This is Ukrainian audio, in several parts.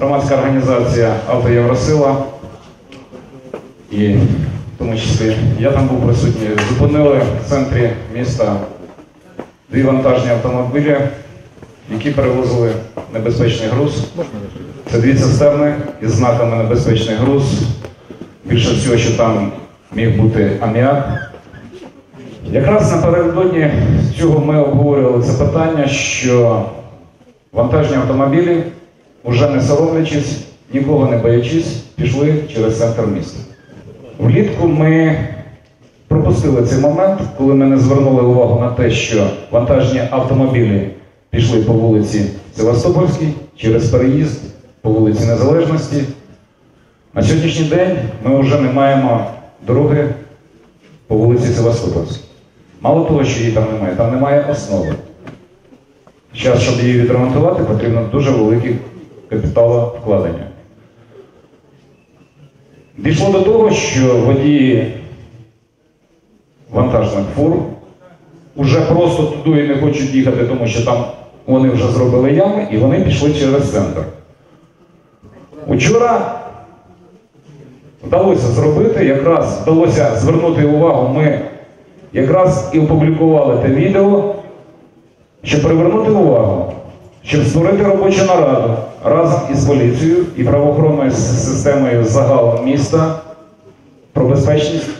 громадська організація «Автоєвросила». І в тому числі я там був присутній. Зупинили в центрі міста дві вантажні автомобілі, які перевозили небезпечний груз. Це дві цистерни із знаками небезпечний груз. Більше всього, що там міг бути аміак. Якраз напередодні цього ми обговорювали це питання, що вантажні автомобілі, уже не соромлячись, нікого не боячись, пішли через центр міста. Влітку ми пропустили цей момент, коли ми не звернули увагу на те, що вантажні автомобілі пішли по вулиці Севастопольській через переїзд по вулиці Незалежності. На сьогоднішній день ми вже не маємо дороги по вулиці Севастопольській. Мало того, що її там немає, там немає основи. Зараз, щоб її відремонтувати, потрібно дуже велике капіталовкладення. Дійшло до того, що водії вантажних фур вже просто туди не хочуть їхати, тому що там вони вже зробили ями і вони пішли через центр. Учора вдалося зробити, якраз вдалося звернути увагу, ми якраз і опублікували те відео, щоб привернути увагу, щоб створити робочу нараду разом із поліцією і правоохоронною системою загалом міста про безпечність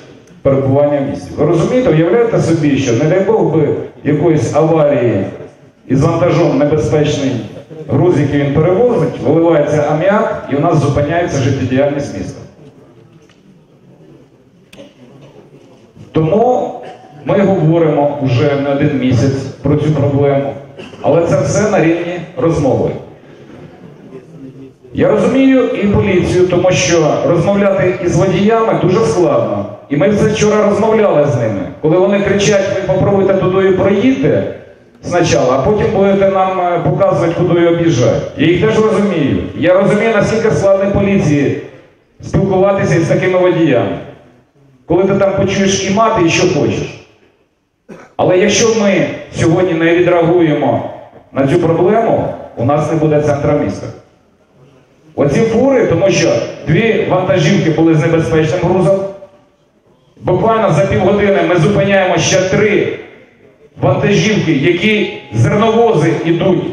перебування в місті. Ви розумієте, уявляєте собі, що не дай Бог би якоїсь аварії із вантажом небезпечний груз, який він перевозить, виливається аміак і у нас зупиняється життєдіяльність міста. Тому ми говоримо вже не один місяць про цю проблему, але це все на рівні розмови. Я розумію і поліцію, тому що розмовляти із водіями дуже складно. І ми це вчора розмовляли з ними. Коли вони кричать, ви попробуйте туди проїдьте спочатку, а потім будете нам е, показувати, куди об'їжджати. Я їх теж розумію. Я розумію, наскільки складно поліції спілкуватися із такими водіями. Коли ти там почуєш і мати, і що хочеш. Але якщо ми сьогодні не відреагуємо на цю проблему, у нас не буде центра міста. Оці фури, тому що дві вантажівки були з небезпечним грузом. Буквально за півгодини ми зупиняємо ще три вантажівки, які зерновози йдуть.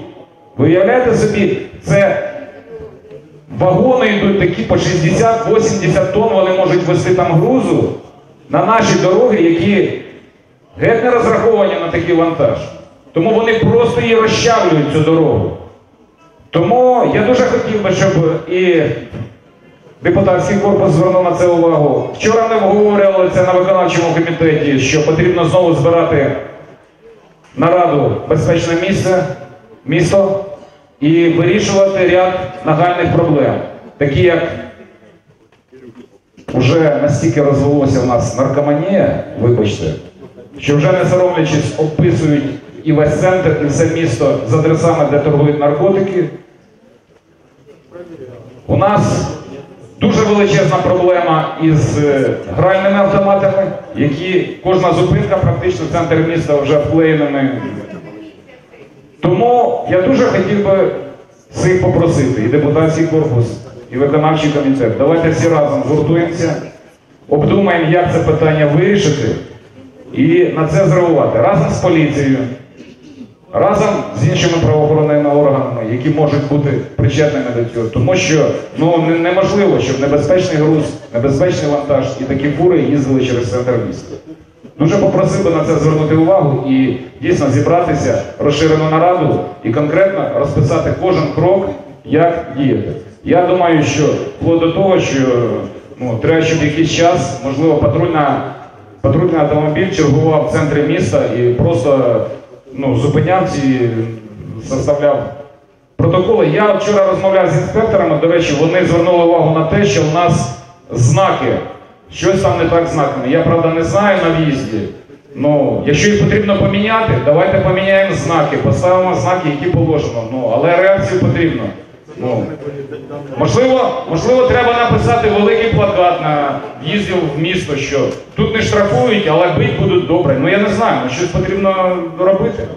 Ви уявляєте собі, це вагони йдуть такі по 60-80 тонн, вони можуть вести там грузу на наші дороги, які геть не розраховані на такий вантаж. Тому вони просто її розчавлюють цю дорогу. Тому я дуже хотів би, щоб і депутатський корпус звернув на це увагу. Вчора ми обговорювали це на виконавчому комітеті, що потрібно знову збирати нараду безпечне місце, місто і вирішувати ряд нагальних проблем, такі як вже настільки розвелося в нас наркоманія, вибачте, що вже не соромлячись описують і весь центр, і все місто з адресами, де торгують наркотики. У нас дуже величезна проблема із е, гральними автоматами, які кожна зупинка, практично центр міста вже вклеєними. Тому я дуже хотів би всіх попросити, і депутатський корпус, і виконавчий комітет. Давайте всі разом згуртуємося, обдумаємо, як це питання вирішити, і на це зреагувати разом з поліцією, разом з іншими правоохоронними органами, які можуть бути причетними до цього. Тому що ну, неможливо, щоб небезпечний груз, небезпечний вантаж і такі фури їздили через центр міста. Дуже попросив би на це звернути увагу і дійсно зібратися розширену нараду і конкретно розписати кожен крок, як діяти. Я думаю, що вплоть до того, що ну, треба, щоб якийсь час, можливо, патрульна, патрульний автомобіль чергував в центрі міста і просто ну, зупиняв ці, составляв протоколи. Я вчора розмовляв з інспекторами, до речі, вони звернули увагу на те, що в нас знаки, щось там не так з знаками. Я правда не знаю на в'їзді. Ну, якщо їх потрібно поміняти, давайте поміняємо знаки, поставимо знаки, які положено. Ну, але реакцію потрібно. Ну, можливо, можливо, треба написати великий плакат на в'їзді в місто, що тут не штрафують, але бить будуть добре. Ну я не знаю, ну щось потрібно робити.